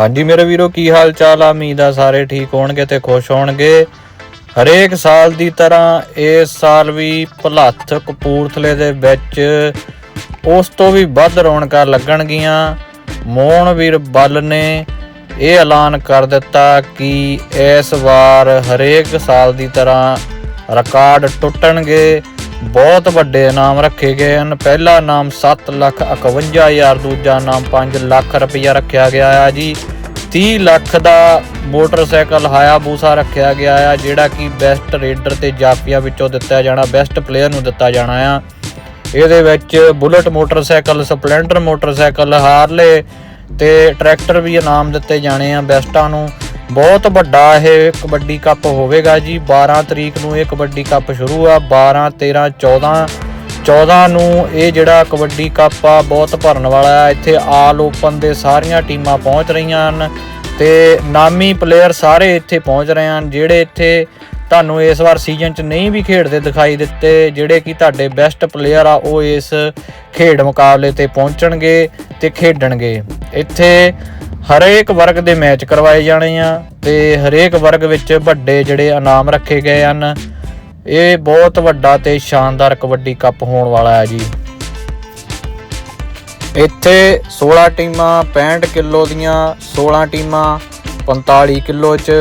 ਹਾਂਜੀ ਮੇਰੇ ਵੀਰੋ, ਕੀ ਹਾਲ ਚਾਲ ਆ? ਉਮੀਦ ਆ ਸਾਰੇ ਠੀਕ ਹੋਣਗੇ ਤੇ ਖੁਸ਼ ਹੋਣਗੇ। ਹਰੇਕ ਸਾਲ ਦੀ ਤਰ੍ਹਾਂ ਇਸ ਸਾਲ ਵੀ ਭਲੱਥ ਕਪੂਰਥਲੇ ਦੇ ਵਿੱਚ ਉਸ ਤੋਂ ਵੀ ਵੱਧ ਰੌਣਕਾਂ ਲੱਗਣਗੀਆਂ। ਮੋਹਨਵੀਰ ਬੱਲ ਨੇ ਇਹ ਐਲਾਨ ਕਰ ਦਿੱਤਾ ਕਿ ਇਸ ਵਾਰ ਹਰੇਕ ਸਾਲ ਦੀ ਤਰ੍ਹਾਂ ਰਿਕਾਰਡ ਟੁੱਟਣਗੇ। ਬਹੁਤ ਵੱਡੇ ਇਨਾਮ ਰੱਖੇ ਗਏ ਹਨ। ਪਹਿਲਾ ਇਨਾਮ 7 ਲੱਖ 51000 ਦੂਜਾ ਇਨਾਮ 5 ਲੱਖ ਰੁਪਇਆ ਰੱਖਿਆ ਗਿਆ ਆ ਜੀ। 30 ਲੱਖ ਦਾ ਮੋਟਰਸਾਈਕਲ ਹਾਇਆਬੂਸਾ ਰੱਖਿਆ ਗਿਆ ਆ, ਜਿਹੜਾ ਕਿ ਬੈਸਟ ਰੇਡਰ ਤੇ ਜਾਫੀਆ ਵਿੱਚੋਂ ਦਿੱਤਾ ਜਾਣਾ, ਬੈਸਟ ਪਲੇਅਰ ਨੂੰ ਦਿੱਤਾ ਜਾਣਾ ਆ। ਇਹਦੇ ਵਿੱਚ bullet motorcycle, splendour motorcycle, Harley ਤੇ ਟਰੈਕਟਰ ਵੀ ਇਨਾਮ ਦਿੱਤੇ ਜਾਣੇ ਆ ਬੈਸਟਾਂ ਨੂੰ। ਬਹੁਤ ਵੱਡਾ ਇਹ ਕਬੱਡੀ ਕੱਪ ਹੋਵੇਗਾ ਜੀ। 12 ਤਰੀਕ ਨੂੰ ਇਹ ਕਬੱਡੀ ਕੱਪ ਸ਼ੁਰੂ ਆ। 12 13 14 14 ਨੂੰ ਇਹ ਜਿਹੜਾ ਕਬੱਡੀ ਕੱਪ ਆ, ਬਹੁਤ ਭਰਨ ਵਾਲਾ ਆ। ਇੱਥੇ ਆਲ ਓਪਨ ਦੇ ਸਾਰੀਆਂ ਟੀਮਾਂ ਪਹੁੰਚ ਰਹੀਆਂ ਹਨ ਤੇ ਨਾਮੀ ਪਲੇਅਰ ਸਾਰੇ ਇੱਥੇ ਪਹੁੰਚ ਰਹੇ ਹਨ, ਜਿਹੜੇ ਇੱਥੇ ਤੁਹਾਨੂੰ ਇਸ ਵਾਰ ਸੀਜ਼ਨ 'ਚ ਨਹੀਂ ਵੀ ਖੇਡਦੇ ਦਿਖਾਈ ਦਿੱਤੇ, ਜਿਹੜੇ ਕਿ ਤੁਹਾਡੇ ਬੈਸਟ ਪਲੇਅਰ ਆ, ਉਹ ਇਸ ਖੇਡ ਮੁਕਾਬਲੇ ਤੇ ਪਹੁੰਚਣਗੇ ਤੇ ਖੇਡਣਗੇ। ਇੱਥੇ ਹਰੇਕ ਵਰਗ ਦੇ ਮੈਚ ਕਰਵਾਏ ਜਾਣੇ ਆ ਤੇ ਹਰੇਕ ਵਰਗ ਵਿੱਚ ਵੱਡੇ ਜਿਹੜੇ ਇਨਾਮ ਰੱਖੇ ਗਏ ਹਨ। ਇਹ ਬਹੁਤ ਵੱਡਾ ਤੇ ਸ਼ਾਨਦਾਰ ਕਬੱਡੀ ਕੱਪ ਹੋਣ ਵਾਲਾ ਹੈ ਜੀ। ਇੱਥੇ 16 ਟੀਮਾਂ 65 ਕਿਲੋ ਦੀਆਂ 16ਾਂ ਟੀਮਾਂ 45 ਕਿਲੋ ਚ।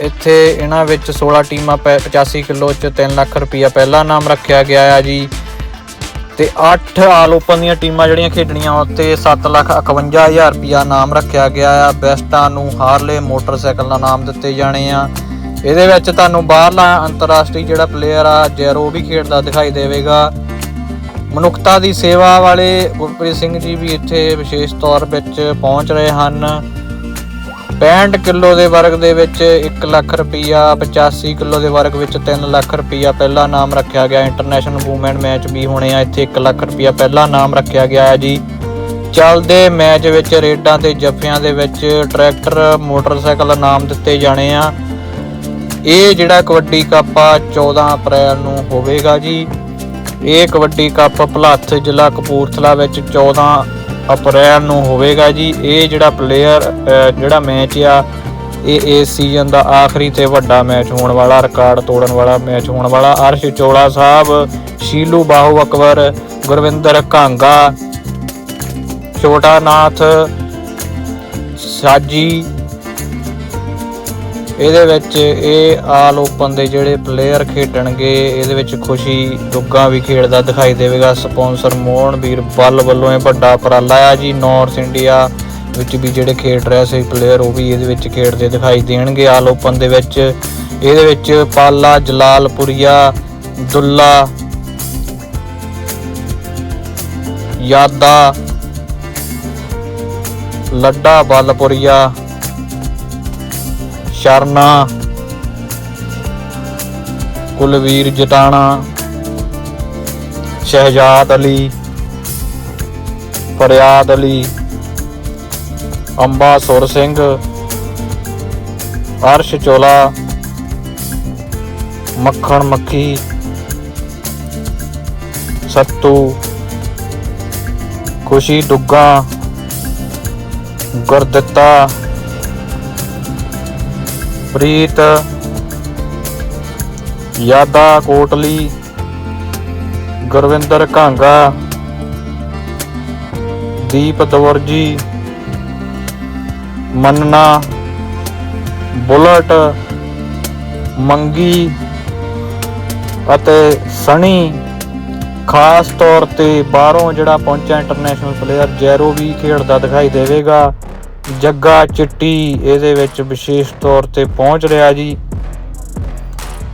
ਇੱਥੇ ਇਹਨਾਂ ਵਿੱਚ 16 ਟੀਮਾਂ, ਪੈ- 85 ਕਿਲੋ ਚ 3 ਲੱਖ ਰੁਪਇਆ ਪਹਿਲਾ ਨਾਮ ਰੱਖਿਆ ਗਿਆ ਆ ਜੀ। ਤੇ 8 ਆਲ ਓਪਨ ਦੀਆਂ ਟੀਮਾਂ ਜਿਹੜੀਆਂ ਖੇਡਣੀਆਂ ਉੱਤੇ 7 ਲੱਖ 51000 ਰੁਪਇਆ ਨਾਮ ਰੱਖਿਆ ਗਿਆ ਆ। ਬੈਸਟਾਂ ਨੂੰ ਹਾਰਲੇ ਮੋਟਰਸਾਈਕਲ ਦਾ ਨਾਮ ਦਿੱਤੇ ਜਾਣੇ ਆ। ਇਹਦੇ ਵਿੱਚ ਤੁਹਾਨੂੰ ਬਾਹਰਲਾ ਅੰਤਰਰਾਸ਼ਟਰੀ ਜਿਹੜਾ ਪਲੇਅਰ ਆ, ਜੈਰੋ ਵੀ ਖੇਡਦਾ ਦਿਖਾਈ ਦੇਵੇਗਾ। ਮਨੁੱਖਤਾ ਦੀ ਸੇਵਾ ਵਾਲੇ ਗੁਰਪ੍ਰੀਤ ਸਿੰਘ ਜੀ ਵੀ ਇੱਥੇ ਵਿਸ਼ੇਸ਼ ਤੌਰ ਵਿੱਚ ਪਹੁੰਚ ਰਹੇ ਹਨ। 65 ਕਿਲੋ ਦੇ ਵਰਗ ਦੇ ਵਿੱਚ 1 ਲੱਖ ਰੁਪਈਆ 85 ਕਿਲੋ ਦੇ ਵਰਗ ਵਿੱਚ 3 ਲੱਖ ਰੁਪਈਆ ਪਹਿਲਾ ਨਾਮ ਰੱਖਿਆ ਗਿਆ। ਇੰਟਰਨੈਸ਼ਨਲ ਵੂਮੈਨ ਮੈਚ ਵੀ ਹੋਣੇ ਆ, ਇੱਥੇ 1 ਲੱਖ ਰੁਪਈਆ ਪਹਿਲਾ ਨਾਮ ਰੱਖਿਆ ਗਿਆ ਹੈ ਜੀ। ਚੱਲਦੇ ਮੈਚ ਵਿੱਚ ਰੇਡਾਂ ਤੇ ਜੱਫਿਆਂ ਦੇ ਵਿੱਚ ਟਰੈਕਟਰ, ਮੋਟਰਸਾਈਕਲ ਨਾਮ ਦਿੱਤੇ ਜਾਣੇ ਆ। ਇਹ ਜਿਹੜਾ ਕਬੱਡੀ ਕੱਪ ਆ 14 ਅਪ੍ਰੈਲ ਨੂੰ ਹੋਵੇਗਾ ਜੀ। ਇਹ ਕਬੱਡੀ ਕੱਪ ਭਲੱਥ ਜ਼ਿਲ੍ਹਾ ਕਪੂਰਥਲਾ ਵਿੱਚ 14 ਅਪ੍ਰੈਲ ਨੂੰ ਹੋਵੇਗਾ ਜੀ। ਇਹ ਜਿਹੜਾ ਪਲੇਅਰ ਜਿਹੜਾ ਮੈਚ ਆ, ਇਹ ਇਸ ਸੀਜ਼ਨ ਦਾ ਆਖਰੀ ਤੇ ਵੱਡਾ ਮੈਚ ਹੋਣ ਵਾਲਾ ਰਿਕਾਰਡ ਤੋੜਨ ਵਾਲਾ ਮੈਚ ਹੋਣ ਵਾਲਾ। ਅਰਸ਼ ਚੋਲਾ ਸਾਹਿਬ, ਸ਼ੀਲੂ ਬਾਹੂ ਅਕਬਰ, ਗੁਰਵਿੰਦਰ ਕਾਂਗਾ ਛੋਟਾ ਨਾਥ, ਸਾਜੀ ਇਹਦੇ ਵਿੱਚ ਇਹ ਆਲ ਓਪਨ ਦੇ ਜਿਹੜੇ ਪਲੇਅਰ ਖੇਡਣਗੇ, ਇਹਦੇ ਵਿੱਚ ਖੁਸ਼ੀ ਦੁੱਗਾ ਵੀ ਖੇਡਦਾ ਦਿਖਾਈ ਦੇਵੇਗਾ। ਸਪਾਂਸਰ ਮੋਹਨਵੀਰ ਬੱਲ ਵੱਲੋਂ ਇਹ ਵੱਡਾ ਉਪਰਾਲਾ ਆ ਜੀ। ਨਾਰਥ ਇੰਡੀਆ ਵਿੱਚ ਵੀ ਜਿਹੜੇ ਖੇਡ ਰਹੇ ਸੀ ਪਲੇਅਰ ਉਹ ਵੀ ਇਹਦੇ ਵਿੱਚ ਖੇਡਦੇ ਦਿਖਾਈ ਦੇਣਗੇ ਆਲ ਓਪਨ ਦੇ ਵਿੱਚ। ਇਹਦੇ ਵਿੱਚ ਪਾਲਾ, ਜਲਾਲਪੁਰੀਆ, ਦੁੱਲਾ, ਯਾਦਾ, ਲੱਡਾ, ਬੱਲਪੁਰੀਆ ਸ਼ਰਨਾ, ਕੁਲਵੀਰ ਜਟਾਣਾ, ਸ਼ਹਿਜਾਦ ਅਲੀ, ਫਰਿਆਦ ਅਲੀ, ਅੰਬਾ ਸੁਰ ਸਿੰਘ, ਅਰਸ਼ ਚੋਲਾ, ਮੱਖਣ ਮੱਖੀ, ਸੱਤੂ, ਖੁਸ਼ੀ ਡੁੱਗਾ, ਗੁਰਦਿੱਤਾ ਪ੍ਰੀਤ ਯਾਦਾ ਕੋਟਲੀ, ਗੁਰਵਿੰਦਰ ਘਾਂਗਾ, ਦੀਪ ਦਵਰਜੀ ਮੰਨਣਾ ਬੁਲਟ, ਮੰਗੀ ਅਤੇ ਸਣੀ। ਖਾਸ ਤੌਰ ਤੇ ਬਾਹਰੋਂ ਜਿਹੜਾ ਪਹੁੰਚਿਆ ਇੰਟਰਨੈਸ਼ਨਲ ਪਲੇਅਰ ਜੈਰੋ ਵੀ ਖੇਡਦਾ ਦਿਖਾਈ ਦੇਵੇਗਾ। ਜੱਗਾ ਚਿੱਟੀ ਇਹਦੇ ਵਿੱਚ ਵਿਸ਼ੇਸ਼ ਤੌਰ ਤੇ ਪਹੁੰਚ ਰਿਹਾ ਜੀ।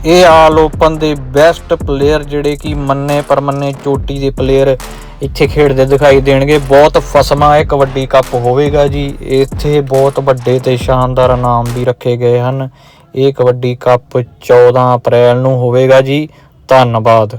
ਇਹ ਆਲ ਓਪਨ ਦੇ ਬੈਸਟ ਪਲੇਅਰ ਜਿਹੜੇ ਕਿ ਮੰਨੇ ਪਰਮੰਨੇ ਚੋਟੀ ਦੇ ਪਲੇਅਰ ਇੱਥੇ ਖੇਡਦੇ ਦਿਖਾਈ ਦੇਣਗੇ। ਬਹੁਤ ਫਸਮਾ, ਇਹ ਕਬੱਡੀ ਕੱਪ ਹੋਵੇਗਾ ਜੀ। ਇੱਥੇ ਬਹੁਤ ਵੱਡੇ ਤੇ ਸ਼ਾਨਦਾਰ ਇਨਾਮ ਵੀ ਰੱਖੇ ਗਏ ਹਨ। ਇਹ ਕਬੱਡੀ ਕੱਪ 14 ਅਪ੍ਰੈਲ ਨੂੰ ਹੋਵੇਗਾ ਜੀ। ਧੰਨਵਾਦ।